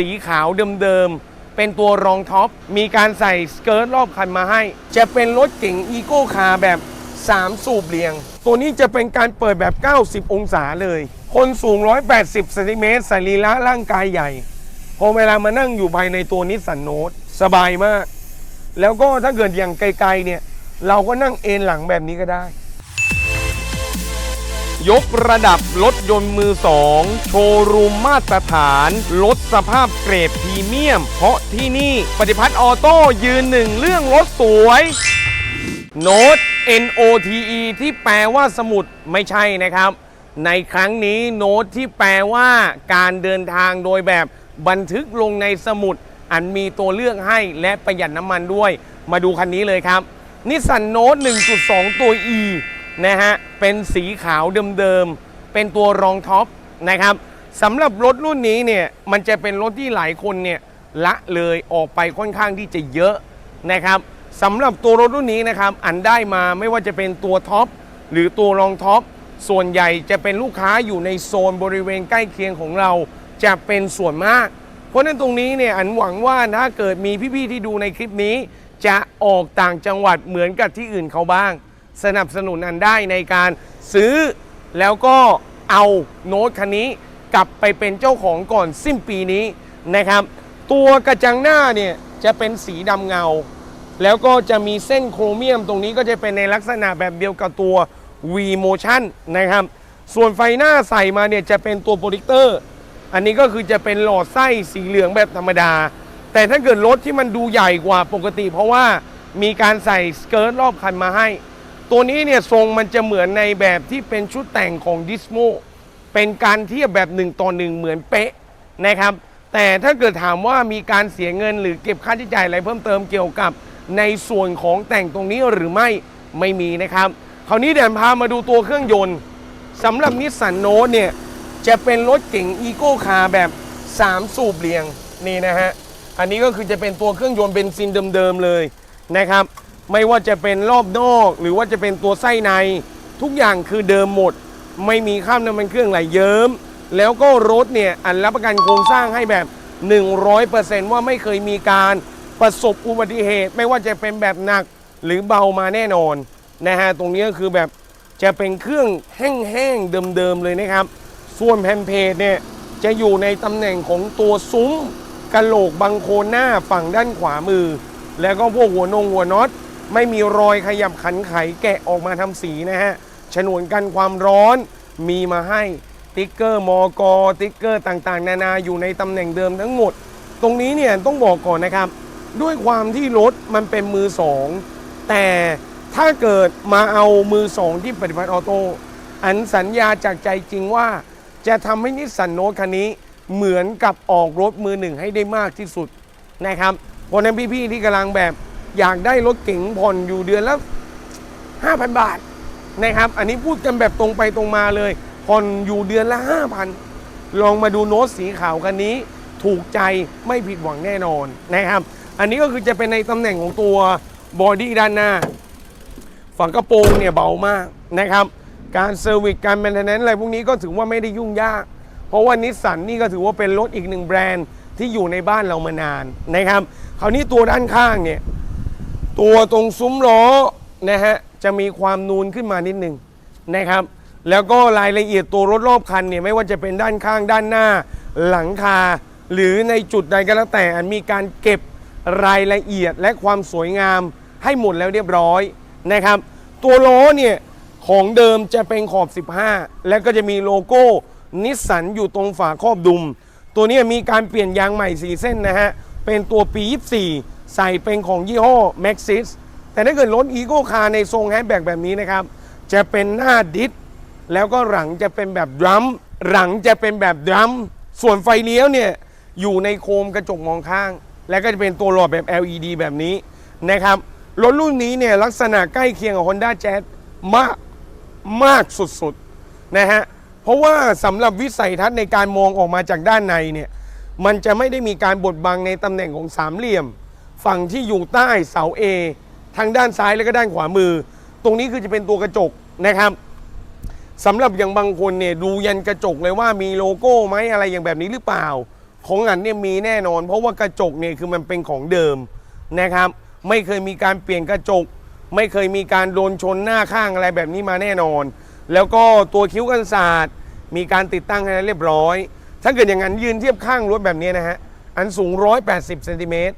สีขาวเดิมๆ เป็นตัวรองท็อป มีการใส่สเกิร์ตรอบคันมาให้ จะเป็นรถเก๋งอีโก้คาร์แบบ 3 สูบเรียง ตัวนี้จะเป็นการเปิดแบบ 90 องศาเลย คนสูง 180เซนติเมตรสรีระร่างกายใหญ่ พอเวลามานั่งอยู่ภายในตัวนิสสันโนตสบายมาก แล้วก็ถ้าเกิดอย่างไกลๆเนี่ย เราก็นั่งเอนหลังแบบนี้ก็ได้ ยกระดับรถยนต์มือสองโชว์รูมมาตรฐานลดสภาพเกรดพรีเมียม เพราะที่นี่ปฏิพัฒน์ออโต้ยืนหนึ่งเรื่องรถสวย โน้ต N O T E ที่แปลว่าสมุดไม่ใช่นะครับ ในครั้งนี้โน้ตที่แปลว่าการเดินทางโดยแบบบันทึกลงในสมุด อันมีตัวเลือกให้และประหยัดน้ำมันด้วย มาดูคันนี้เลยครับนิสสันโน้ต1.2 ตัว E นะฮะ เป็นสีขาวเดิมๆ เป็นตัวรองท็อปนะครับสำหรับรถรุ่นนี้เนี่ย มันจะเป็นรถที่หลายคนเนี่ยละเลยออกไปค่อนข้างที่จะเยอะนะครับสำหรับตัวรถรุ่นนี้นะครับอันได้มาไม่ว่าจะเป็นตัวท็อปหรือตัวรองท็อปส่วนใหญ่จะเป็นลูกค้าอยู่ในโซนบริเวณใกล้เคียงของเราจะเป็นส่วนมาก เพราะนั้นตรงนี้เนี่ยอันหวังว่าถ้าเกิดมีพี่ๆที่ดูในคลิปนี้ จะออกต่างจังหวัดเหมือนกับที่อื่นเขาบ้าง สนับสนุนอันได้ในการซื้อ แล้วก็เอาโน้ตคันนี้กลับไปเป็นเจ้าของก่อนสิ้นปีนี้นะครับ ตัวกระจังหน้าเนี่ยจะเป็นสีดำเงา แล้วก็จะมีเส้นโครเมียมตรงนี้ก็จะเป็นในลักษณะแบบเดียวกับตัว V Motion นะครับ ส่วนไฟหน้าใส่มาเนี่ยจะเป็นตัวโปรดิกเตอร์ อันนี้ก็คือจะเป็นหลอดไส้สีเหลืองแบบธรรมดา แต่ถ้าเกิดรถที่มันดูใหญ่กว่าปกติ เพราะว่ามีการใส่สเกิร์ตรอบคันมาให้ ตัวนี้เนี่ยทรงมันจะเหมือนในแบบที่เป็นชุดแต่งของดิสโมเป็นการเทียบแบบหนึ่งต่อหนึ่งเหมือนเป๊ะนะครับ แต่ถ้าเกิดถามว่ามีการเสียเงินหรือเก็บค่าใช้จ่ายอะไรเพิ่มเติมเกี่ยวกับในส่วนของแต่งตรงนี้หรือไม่ไม่มีนะครับ คราวนี้เดี๋ยวพามาดูตัวเครื่องยนต์สำหรับนิสสันโนตเนี่ยจะเป็นรถเก๋งอีโก้คาร์แบบ 3 สูบเรียงนี่นะฮะ อันนี้ก็คือจะเป็นตัวเครื่องยนต์เบนซินเดิมๆเลยนะครับ ไม่ว่าจะเป็นรอบนอก หรือว่าจะเป็นตัวไส้ใน ทุกอย่างคือเดิมหมด ไม่มีข้ามน้ำมันเครื่องไหลเยิ้ม แล้วก็รถเนี่ยอันรับประกันโครงสร้างให้แบบ 100%ว่าไม่เคยมีการประสบอุบัติเหตุ ไม่ว่าจะเป็นแบบหนักหรือเบามาแน่นอนนะฮะตรงนี้ก็คือแบบจะเป็นเครื่องแห้งๆเดิมๆเลยนะครับ ส่วนแผ่นเพจเนี่ยจะอยู่ในตำแหน่งของตัวซุ้มกะโหลกบังโคนหน้าฝั่งด้านขวามือ แล้วก็พวกหัวนงหัวน็อต ไม่มีรอยขยับขันไขแกะออกมาทำสีนะฮะฉนวนกันความร้อนมีมาให้ติ๊กเกอร์มอกอติ๊กเกอร์ต่างๆ นานาอยู่ในตำแหน่งเดิมทั้งหมด ตรงนี้เนี่ยต้องบอกก่อนนะครับ ด้วยความที่รถมันเป็นมือสองแต่ถ้าเกิดมาเอามือสองที่ปฏิพัฒน์ออโต้อันสัญญาจากใจจริงว่า จะทำให้นิสสันโนคันนี้เหมือนกับออกรถมือหนึ่งให้ได้มากที่สุดนะครับเพราะฉะนั้นพี่ๆที่กำลังแบบ อยากได้รถเก๋งผ่อนอยู่เดือนละ5,000 บาทนะครับ อันนี้พูดกันแบบตรงไปตรงมาเลย ผ่อนอยู่เดือนละ 5,000 ลองมาดูโน้ตสีขาวคันนี้ ถูกใจไม่ผิดหวังแน่นอนนะครับ อันนี้ก็คือจะเป็นในตำแหน่งของตัวบอดี้ด้านหน้า ฝั่งกระโปรงเนี่ยเบามากนะครับ การเซอร์วิสการแมนเทนแนนอะไรพวกนี้ก็ถือว่าไม่ได้ยุ่งยาก เพราะว่านิสสันนี่ก็ถือว่าเป็นรถอีกหนึ่งแบรนด์ที่อยู่ในบ้านเรามานานนะครับ คราวนี้ตัวด้านข้างเนี่ย ตัวตรงซุ้มล้อนะฮะจะมีความนูนขึ้นมานิดนึงนะครับ แล้วก็รายละเอียดตัวรถรอบคันเนี่ยไม่ว่าจะเป็นด้านข้างด้านหน้าหลังคา หรือในจุดใดก็แล้วแต่มีการเก็บรายละเอียดและความสวยงามให้หมดแล้วเรียบร้อยนะครับ ตัวล้อเนี่ยของเดิมจะเป็นขอบ 15 แล้วก็จะมีโลโก้นิสสันอยู่ตรงฝาครอบดุม ตัวนี้มีการเปลี่ยนยางใหม่ 4 เส้นนะฮะ เป็นตัวปี 24 ใส่เป็นของยี่ห้อ Maxis แต่ถ้าเกิดรถอีโก้คาในทรงแฮชแบ็กแบบนี้นะครับ จะเป็นหน้าดิสแล้วก็หลังจะเป็นแบบดรัมหลังจะเป็นแบบดรัมส่วนไฟเลี้ยวเนี่ยอยู่ในโคมกระจกมองข้าง แล้วก็จะเป็นตัวหลอดแบบ LED แบบนี้นะครับรถรุ่นนี้เนี่ยลักษณะใกล้เคียงกับ Honda Jazz มากมากสุดๆนะฮะเพราะว่าสำหรับวิสัยทัศน์ในการมองออกมาจากด้านในเนี่ยมันจะไม่ได้มีการบดบังในตำแหน่งของสามเหลี่ยม ฝั่งที่อยู่ใต้เสา A ทางด้านซ้ายแล้วก็ด้านขวามือ ตรงนี้คือจะเป็นตัวกระจกนะครับสำหรับอย่างบางคนเนี่ยดูยันกระจกเลยว่ามีโลโก้ไหมอะไรอย่างแบบนี้หรือเปล่า ของอันเนี่ยมีแน่นอน เพราะว่ากระจกเนี่ยคือมันเป็นของเดิมนะครับ ไม่เคยมีการเปลี่ยนกระจก ไม่เคยมีการโดนชนหน้าข้างอะไรแบบนี้มาแน่นอน แล้วก็ตัวคิ้วกันศาสตร์มีการติดตั้งให้เรียบร้อย ถ้าเกิดอย่างนั้นยืนเทียบข้างรถแบบนี้นะฮะอันสูง 180เซนติเมตร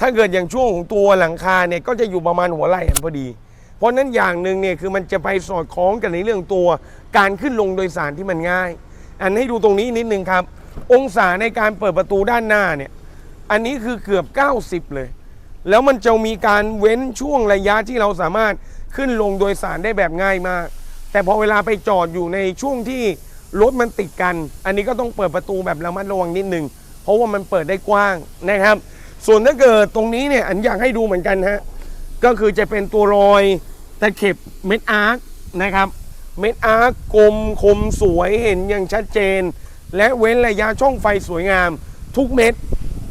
ถ้าเกิดอย่างช่วงของตัวหลังคาเนี่ยก็จะอยู่ประมาณหัวไหล่พอดี เพราะฉะนั้นอย่างหนึ่งเนี่ยคือมันจะไปสอดคล้องกันในเรื่องตัวการขึ้นลงโดยสารที่มันง่าย อันให้ดูตรงนี้นิดนึงครับ องศาในการเปิดประตูด้านหน้าเนี่ยอันนี้คือเกือบ 90 เลย แล้วมันจะมีการเว้นช่วงระยะที่เราสามารถขึ้นลงโดยสารได้แบบง่ายมาก แต่พอเวลาไปจอดอยู่ในช่วงที่รถมันติดกัน อันนี้ก็ต้องเปิดประตูแบบระมัดระวังนิดนึงเพราะว่ามันเปิดได้กว้างนะครับ ส่วนถ้าเกิดตรงนี้เนี่ยอันอยากให้ดูเหมือนกันฮะก็คือจะเป็นตัวรอยตะเข็บเม็ดอาร์คนะครับเม็ดอาร์คกลมคมสวยเห็นอย่างชัดเจน และเว้นระยะช่องไฟสวยงาม ทุกเม็ด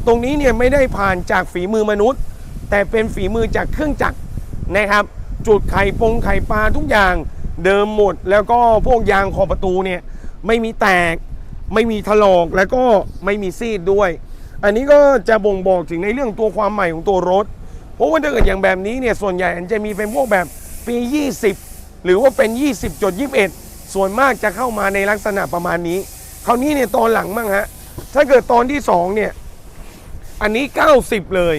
ตรงนี้เนี่ยไม่ได้ผ่านจากฝีมือมนุษย์ แต่เป็นฝีมือจากเครื่องจักรนะครับ จุดไข่ปงไข่ปลาทุกอย่างเดิมหมด แล้วก็พวกยางขอบประตูเนี่ยไม่มีแตก ไม่มีถลอกแล้วก็ไม่มีซีดด้วย อันนี้ก็จะบ่งบอกถึงในเรื่องตัวความใหม่ของตัวรถ เพราะว่าถ้าเกิดอย่างแบบนี้เนี่ยส่วนใหญ่มันจะมีเป็นพวกแบบปี 20 หรือว่าเป็น 20.21 ส่วนมากจะเข้ามาในลักษณะประมาณนี้ คราวนี้เนี่ยตอนหลังมั่งฮะ ถ้าเกิดตอนที่ 2 เนี่ย อันนี้ 90 เลย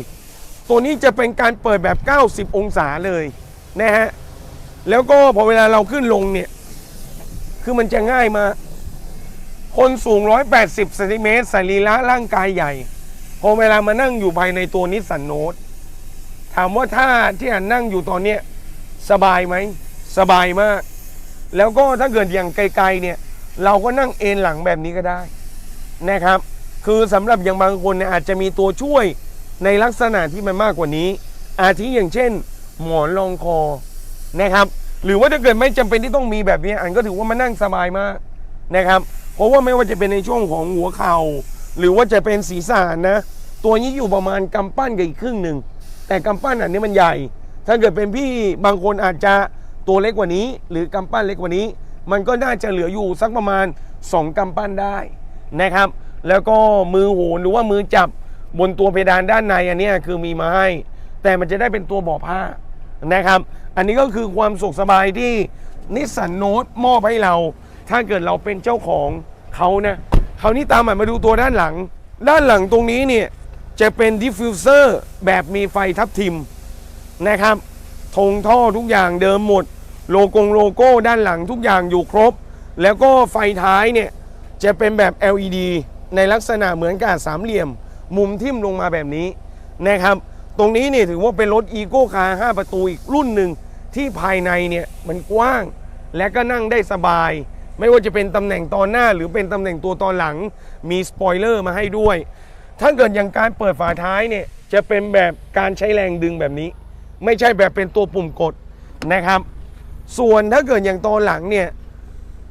ตัวนี้จะเป็นการเปิดแบบ 90 องศาเลยนะฮะ แล้วก็พอเวลาเราขึ้นลงเนี่ย คือมันจะง่ายมาก คนสูง 180เซนติเมตรสรีระร่างกายใหญ่ พอเวลามานั่งอยู่ภายในตัวนิสสันโนตถามว่าถ้าที่อันนั่งอยู่ตอนเนี้ยสบายไหม สบายมาก แล้วก็ถ้าเกิดอย่างไกลๆเนี่ย เราก็นั่งเอนหลังแบบนี้ก็ได้นะครับ คือสำหรับอย่างบางคนเนี่ยอาจจะมีตัวช่วยในลักษณะที่มันมากกว่านี้ อาทิอย่างเช่น หมอนรองคอนะครับ หรือว่าถ้าเกิดไม่จำเป็นที่ต้องมีแบบนี้อันก็ถือว่ามันนั่งสบายมากนะครับ เพราะว่าไม่ว่าจะเป็นในช่วงของหัวเข่าหรือว่าจะเป็นศีรษะนะ ตัวนี้อยู่ประมาณกำปั้นกับอีกครึ่งหนึ่งแต่กำปั้นอันนี้มันใหญ่ ถ้าเกิดเป็นพี่บางคนอาจจะตัวเล็กกว่านี้ หรือกำปั้นเล็กกว่านี้ มันก็น่าจะเหลืออยู่สักประมาณ 2กำปั้นได้นะครับ แล้วก็มือโหนหรือว่ามือจับบนตัวเพดานด้านในอันนี้คือมีมาให้ แต่มันจะได้เป็นตัวเบาะผ้านะครับ อันนี้ก็คือความสุขสบายที่นิสสันโนตมอบให้เรา ถ้าเกิดเราเป็นเจ้าของเขานะคราวนี้ตามมามาดูตัวด้านหลัง ด้านหลังตรงนี้เนี่ยจะเป็นดิฟฟิวเซอร์แบบมีไฟทับทิมนะครับธงท่อทุกอย่างเดิมหมด โลโกงโลโก้ด้านหลังทุกอย่างอยู่ครบ แล้วก็ไฟท้ายเนี่ยจะเป็นแบบ LED ในลักษณะเหมือนกับสามเหลี่ยม มุมทิ่มลงมาแบบนี้นะครับ ตรงนี้เนี่ยถือว่าเป็นรถอีโก้คาร์5ประตูอีกรุ่นหนึ่งที่ภายในเนี่ยมันกว้าง และก็นั่งได้สบาย ไม่ว่าจะเป็นตำแหน่งตอนหน้า หรือเป็นตำแหน่งตัวตอนหลัง มีสปอยเลอร์มาให้ด้วย ถ้าเกิดอย่างการเปิดฝาท้ายเนี่ยจะเป็นแบบการใช้แรงดึงแบบนี้ ไม่ใช่แบบเป็นตัวปุ่มกดนะครับ ส่วนถ้าเกิดอย่างตอนหลังเนี่ย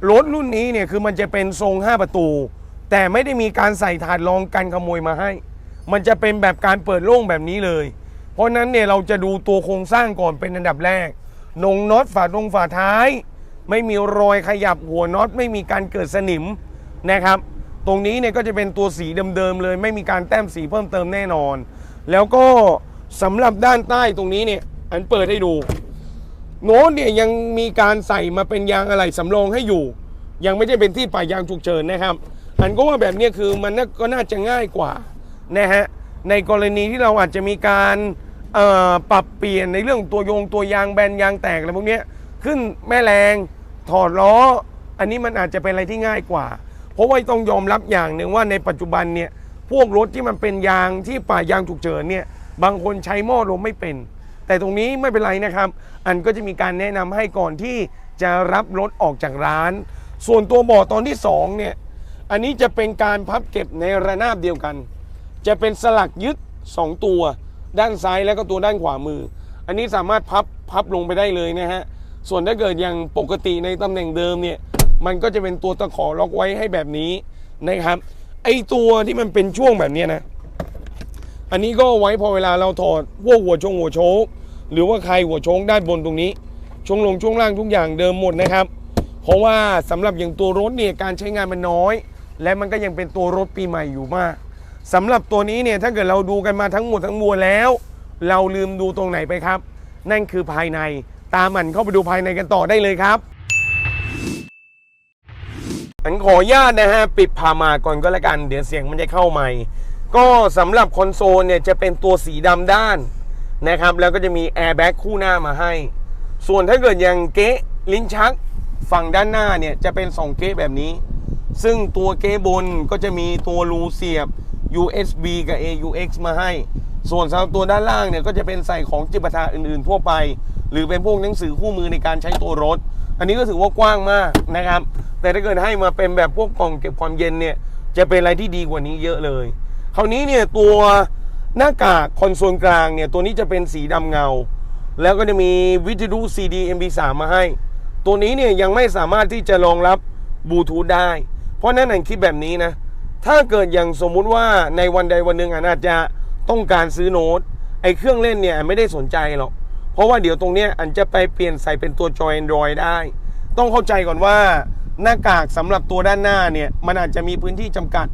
รถรุ่นนี้เนี่ยคือมันจะเป็นทรง 5 ประตู แต่ไม่ได้มีการใส่ถาดรองกันขโมยมาให้ มันจะเป็นแบบการเปิดโล่งแบบนี้เลย เพราะฉะนั้นเนี่ยเราจะดูตัวโครงสร้างก่อนเป็นอันดับแรกนงน็อตฝาตรงฝาท้าย ไม่มีรอยขยับหัวน็อต ไม่มีการเกิดสนิมนะครับ ตรงนี้เนี่ยก็จะเป็นตัวสีเดิมๆเลย ไม่มีการแต้มสีเพิ่มเติมแน่นอน แล้วก็สำหรับด้านใต้ตรงนี้เนี่ยอันเปิดให้ดู โน้ตเนี่ยยังมีการใส่มาเป็นยางอะไหล่สำรองให้อยู่ ยังไม่ได้เป็นที่ป่ายางฉุกเฉินนะครับ อันก็ว่าแบบนี้คือมันก็น่าจะง่ายกว่านะฮะในกรณีที่เราอาจจะมีการปรับเปลี่ยนในเรื่องตัวโยงตัวยางแบนยางแตกอะไรพวกนี้ขึ้นแม่แรง ถอดล้อ อันนี้มันอาจจะเป็นอะไรที่ง่ายกว่า เพราะว่าต้องยอมรับอย่างหนึ่งว่าในปัจจุบันเนี่ยพวกรถที่มันเป็นยางที่ป่ายางฉุกเฉินเนี่ยบางคนใช้หม้อลมไม่เป็น แต่ตรงนี้ไม่เป็นไรนะครับ อันก็จะมีการแนะนำให้ก่อนที่จะรับรถออกจากร้าน ส่วนตัวบาะตอนที่2เนี่ยอันนี้จะเป็นการพับเก็บในระนาบเดียวกัน จะเป็นสลักยึด 2 ตัว ด้านซ้ายแล้วก็ตัวด้านขวามือ อันนี้สามารถพับพับลงไปได้เลยนะฮะ ส่วนถ้าเกิดอย่างปกติในตำแหน่งเดิมเนี่ย มันก็จะเป็นตัวตะขอล็อกไว้ให้แบบนี้นะครับ ไอตัวที่มันเป็นช่วงแบบนี้นะ อันนี้ก็ไว้พอเวลาเราถอดพวกหัวชงหัวโชกหรือว่าใครหัวโชกด้านบนตรงนี้ ช่วงลงช่วงล่างทุกอย่างเดิมหมดนะครับ เพราะว่าสำหรับอย่างตัวรถเนี่ยการใช้งานมันน้อย และมันก็ยังเป็นตัวรถปีใหม่อยู่มากสำหรับตัวนี้เนี่ยถ้าเกิดเราดูกันมาทั้งหมดทั้งมวลแล้ว เราลืมดูตรงไหนไปครับ นั่นคือภายใน ตามมันเข้าไปดูภายในกันต่อได้เลยครับอันขออนุญาตนะฮะปิดพามาก่อนก็แล้วกันเดี๋ยวเสียงมันจะเข้าใหม่ ก็สำหรับคอนโซลเนี่ยจะเป็นตัวสีดำด้านนะครับ แล้วก็จะมีแอร์แบ็กคู่หน้ามาให้ ส่วนถ้าเกิดอย่างเก๊ลิ้นชักฝั่งด้านหน้าเนี่ยจะเป็น 2 เก๊แบบนี้ ซึ่งตัวเก๊บนก็จะมีตัวรูเสียบ USB กับ AUX มาให้ ส่วนสำหรับตัวด้านล่างเนี่ยก็จะเป็นใส่ของจิปาถะอื่นๆ ทั่วไป หรือเป็นพวกหนังสือคู่มือในการใช้ตัวรถ อันนี้ก็ถือว่ากว้างมากนะครับ แต่ถ้าเกิดให้มาเป็นแบบพวกกล่องเก็บความเย็นเนี่ยจะเป็นอะไรที่ดีกว่านี้เยอะเลย คราวนี้เนี่ยตัวหน้ากากคอนโซลกลางเนี่ยตัวนี้จะเป็นสีดำเงา แล้วก็จะมีวิทยุ CD MP3 มาให้ ตัวนี้เนี่ยยังไม่สามารถที่จะรองรับบลูทูธได้ เพราะนั้นอันคิดแบบนี้นะถ้าเกิดอย่างสมมุติว่าในวันใดวันหนึ่งอาจจะต้องการซื้อโน้ตไอ้เครื่องเล่นเนี่ยไม่ได้สนใจหรอก เพราะว่าเดี๋ยวตรงเนี้ยอันจะไปเปลี่ยนใส่เป็นตัวจอ Android ได้ ต้องเข้าใจก่อนว่าหน้ากากสำหรับตัวด้านหน้าเนี่ยมันอาจจะมีพื้นที่จำกัด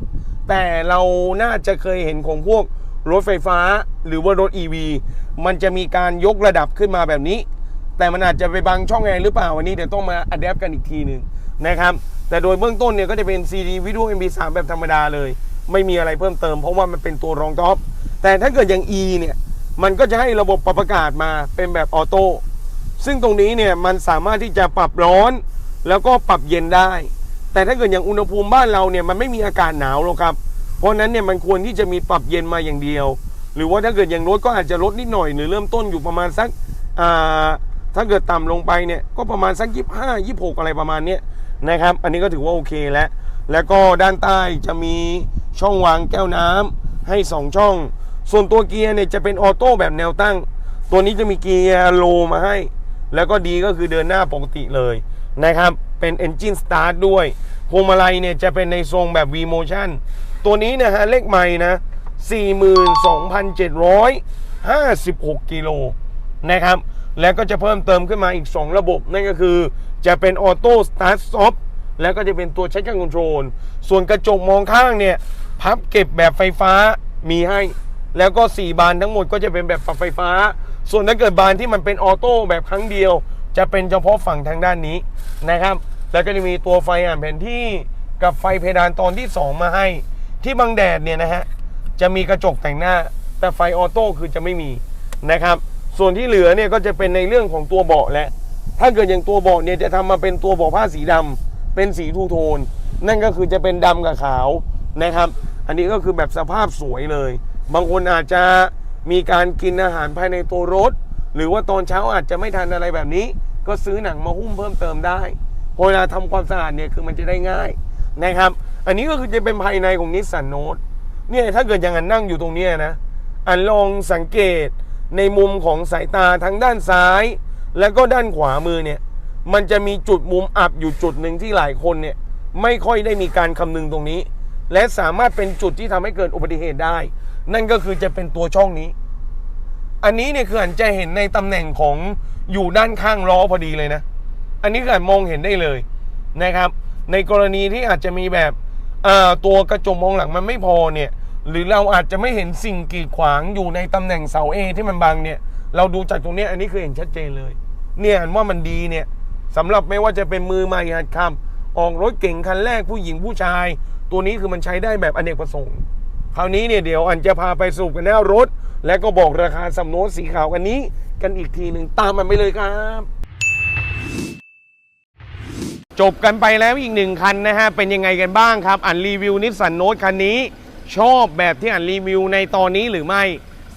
แต่เราน่าจะเคยเห็นของพวกรถไฟฟ้าหรือว่ารถ EV มันจะมีการยกระดับขึ้นมาแบบนี้ แต่มันอาจจะไปบังช่องแอร์หรือเปล่าวันนี้เดี๋ยวต้องมาอัดแอปกันอีกทีหนึ่งนะครับแต่โดยเบื้องต้นเนี่ยก็จะเป็น CD วิดีโอ MP3 แบบธรรมดาเลย ไม่มีอะไรเพิ่มเติมเพราะว่ามันเป็นตัวรองท็อปแต่ถ้าเกิดอย่าง E เนี่ย มันก็จะให้ระบบปรับอากาศมาเป็นแบบออโต้ซึ่งตรงนี้เนี่ยมันสามารถที่จะปรับร้อนแล้วก็ปรับเย็นได้ แต่ถ้าเกิดอย่างอุณหภูมิบ้านเราเนี่ยมันไม่มีอากาศหนาวหรอกครับ เพราะนั้นเนี่ยมันควรที่จะมีปรับเย็นมาอย่างเดียว หรือว่าถ้าเกิดอย่างลดก็อาจจะลดนิดหน่อยหรือเริ่มต้นอยู่ประมาณสักถ้าเกิดต่ำลงไปเนี่ยก็ประมาณสักยี่ห้ายี่หกอะไรประมาณเนี้ยนะครับ อันนี้ก็ถือว่าโอเคแล้ว แล้วก็ด้านใต้จะมีช่องวางแก้วน้ำให้ 2 ช่อง ส่วนตัวเกียร์เนี่ยจะเป็นออโต้แบบแนวตั้ง ตัวนี้จะมีเกียร์โลมาให้ แล้วก็ดีก็คือเดินหน้าปกติเลยนะครับ เป็น Engine Start ด้วยพวงมาลัยเนี่ยจะเป็นในทรงแบบ V Motion ตัวนี้นะฮะเลขใหม่นะ 42,756 กิโลนะครับ แล้วก็จะเพิ่มเติมขึ้นมาอีก 2 ระบบ นั่นก็คือจะเป็นออโต้สตาร์ทซอฟแล้วก็จะเป็นตัวใช้การคอนโทรล ส่วนกระจกมองข้างเนี่ย พับเก็บแบบไฟฟ้ามีให้ แล้วก็ 4 บานทั้งหมดก็จะเป็นแบบปรับไฟฟ้า ส่วนถ้าเกิดบานที่มันเป็นออโต้แบบครั้งเดียว จะเป็นเฉพาะฝั่งทางด้านนี้นะครับ แล้วก็จะมีตัวไฟอ่านแผนที่กับไฟเพดานตอนที่ 2 มาให้ ที่บังแดดเนี่ยนะฮะจะมีกระจกแต่งหน้า แต่ไฟออโต้คือจะไม่มีนะครับ ส่วนที่เหลือเนี่ยก็จะเป็นในเรื่องของตัวเบาะและ ถ้าเกิดอย่างตัวเบาะเนี่ยจะทำมาเป็นตัวเบาะผ้าสีดำเป็นสีทูโทน นั่นก็คือจะเป็นดำกับขาวนะครับ อันนี้ก็คือแบบสภาพสวยเลย บางคนอาจจะมีการกินอาหารภายในตัวรถ หรือว่าตอนเช้าอาจจะไม่ทันอะไรแบบนี้ ก็ซื้อหนังมาหุ้มเพิ่มเติมได้พอเวลาทำความสะอาดเนี่ยคือมันจะได้ง่ายนะครับ อันนี้ก็คือจะเป็นภายในของนิสสันโนตเนี่ยถ้าเกิดอย่างนั้นนั่งอยู่ตรงนี้นะอันลองสังเกตในมุมของสายตาทั้งด้านซ้าย แล้วก็ด้านขวามือเนี่ยมันจะมีจุดมุมอับอยู่จุดหนึ่งที่หลายคนเนี่ยไม่ค่อยได้มีการคำนึงตรงนี้ และสามารถเป็นจุดที่ทำให้เกิดอุบัติเหตุได้ นั่นก็คือจะเป็นตัวช่องนี้ อันนี้เนี่ยคืออันจะเห็นในตำแหน่งของอยู่ด้านข้างล้อพอดีเลยนะ อันนี้คืออันมองเห็นได้เลยนะครับ ในกรณีที่อาจจะมีแบบตัวกระจกมองหลังมันไม่พอเนี่ย หรือเราอาจจะไม่เห็นสิ่งกีดขวางอยู่ในตำแหน่งเสาเอที่มันบังเนี่ย เราดูจากตรงนี้อันนี้คือเห็นชัดเจนเลย เนี่ยอันว่ามันดีเนี่ยสำหรับไม่ว่าจะเป็นมือใหม่หัดขับออกรถเก่งคันแรกผู้หญิงผู้ชาย ตัวนี้คือมันใช้ได้แบบอเนกประสงค์ คราวนี้เนี่ยเดี๋ยวอันจะพาไปสรุปกันหน้ารถ และก็บอกราคาสำโน้ตสีขาวกันนี้ กันอีกทีหนึ่งตามมันไปเลยครับ จบกันไปแล้วอีกหนึ่งคันนะฮะ เป็นยังไงกันบ้างครับ อันรีวิวนิสสันโนตคันนี้ ชอบแบบที่อันรีวิวในตอนนี้หรือไม่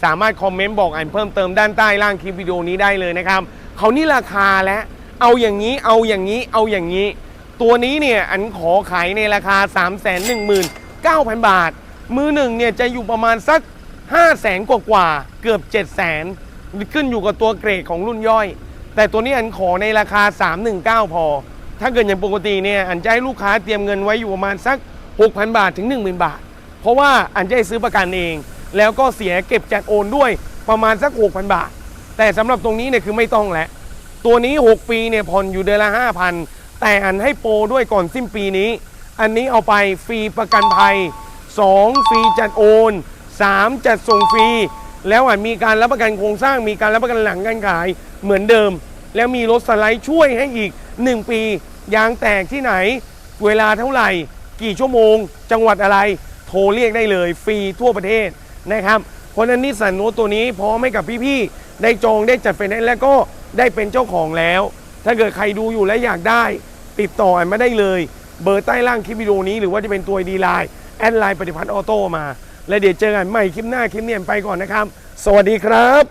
สามารถคอมเมนต์บอกอันเพิ่มเติมด้านใต้ล่างคลิปวิดีโอนี้ได้เลยนะครับเขานี่ราคาแล้วเอาอย่างนี้เอาอย่างนี้เอาอย่างนี้ ตัวนี้เนี่ยอันขอขายในราคา 3 1 9 0 0 0 บาท มือหนึ่งเนี่ยจะอยู่ประมาณสัก5 0 0แสนกว่ากว่าเกือบ 7 0 0แสนขึ้นอยู่กับตัวเกรดของรุ่นย่อย แต่ตัวนี้อันขอในราคา 319 พอ ถ้าเกิดอย่างปกติเนี่ยอันจะให้ลูกค้าเตรียมเงินไว้อยู่ประมาณสัก 6,000 บาทถึง 10,000 บาท เพราะว่าอันจะให้ซื้อประกันเอง แล้วก็เสียเก็บจัดโอนด้วยประมาณสัก 6,000 บาท แต่สำหรับตรงนี้เนี่ยคือไม่ต้องแล้วตัวนี้ 6 ปีเนี่ยผ่อนอยู่เดือนละ 5,000 แต่อันให้โปรด้วยก่อนสิ้นปีนี้ อันนี้เอาไปฟรีประกันภัย 2 ฟรีจัดโอน 3 จัดส่งฟรี แล้วอะมีการรับประกันโครงสร้าง มีการรับประกันหลังการขายเหมือนเดิม แล้วมีรถสไลด์ช่วยให้อีก 1 ปี ยางแตกที่ไหน เวลาเท่าไหร่ กี่ชั่วโมง จังหวัดอะไร โทรเรียกได้เลย ฟรีทั่วประเทศนะครับ เพราะนั้นนิสสันโนตัวนี้พร้อมให้กับพี่ๆได้จองได้จัดไฟแนนซ์แล้วก็ได้เป็นเจ้าของแล้ว ถ้าเกิดใครดูอยู่และอยากได้ ติดต่ออันมาได้เลย เบอร์ใต้ล่างคลิปวิดีโอนี้หรือว่าจะเป็นตัวดีไลน์ แอดไลน์ปฏิพัฒน์ออโต้มา และเดี๋ยวเจอกันใหม่คลิปหน้าคลิปเนี้ไปก่อนนะครับ สวัสดีครับ